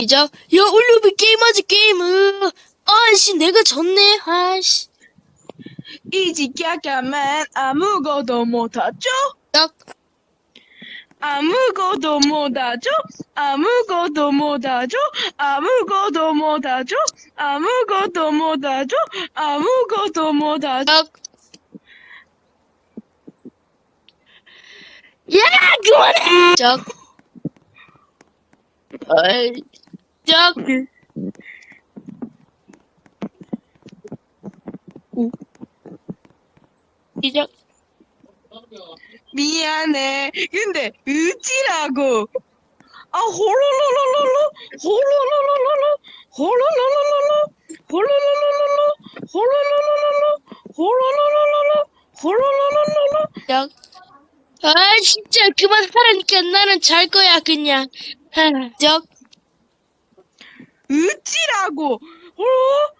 시작. 야, 올리브 게임하자, 게임. 으. 아씨, 내가 졌네. 아씨. 이지 까까만 아무것도 못하죠? 딱. 아무것도 못하죠? 아무것도 못하죠? 아무것도 못하죠? 아무것도 못하죠? 아무것도 못하죠? 딱. 야, 그만해! 짝. 아이, 짝. 시작. 미안해. 근데 으지라고. 아 홀로로로로로 홀로로로로로 홀로로로로로 홀로로로로로 홀로로로로로 홀로로로로로 홀로로로로로 짝. 아, 진짜 그만 하라니까 나는 잘 거야, 그냥. 아, 짝. 으지라고. 홀로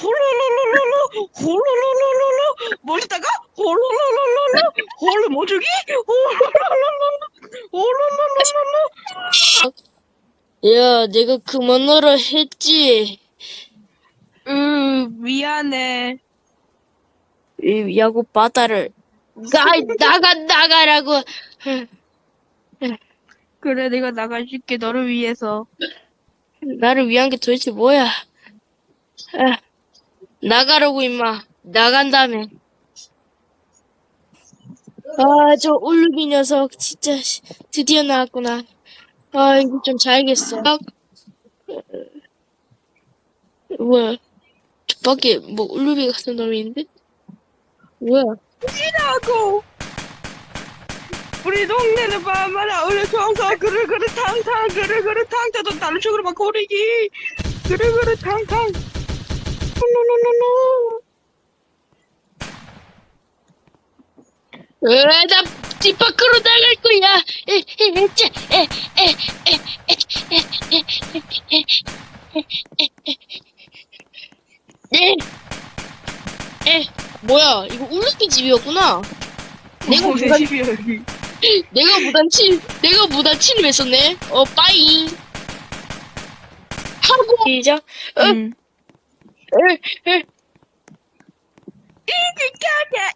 홀로로로로로 홀로로로로로 멀리다가 홀로로로로로 홀로 모주기 홀로로로로로 홀로로로로로 야, 내가 그만하라 했지. 으 미안해. 이 야구 바다를 나 나가 나가라고. 그래 내가 나가줄게 너를 위해서. 나를 위한 게 도대체 뭐야? 아, 나가라고 임마. 나간다며. 아, 저 울루비 녀석 진짜 씨, 드디어 나왔구나. 아, 이거 좀 자야겠어. 아, 뭐야? 저 밖에 뭐 울루비 같은 놈이 있는데? 뭐야? 이라고. 우리 동네는 밤마다 우리 평소 그르 그르 탕탕 그르 그르 탕탕도 다른 쪽으로 막 고르기 그르 그르 탕탕 노노노노 왜, 나, 집 밖으로 나갈 거야. 에, 에, 에, 짜, 에, 에, 에, 에, 에, 에, 에, 에, 에, 에, 에, 뭐야, 이거 울루비 집이었구나. 내가 내 무단, 집이 여기 내가 무단 침, 내가 무단 침입했었네. 어, 빠이. 하고, 시작. 까까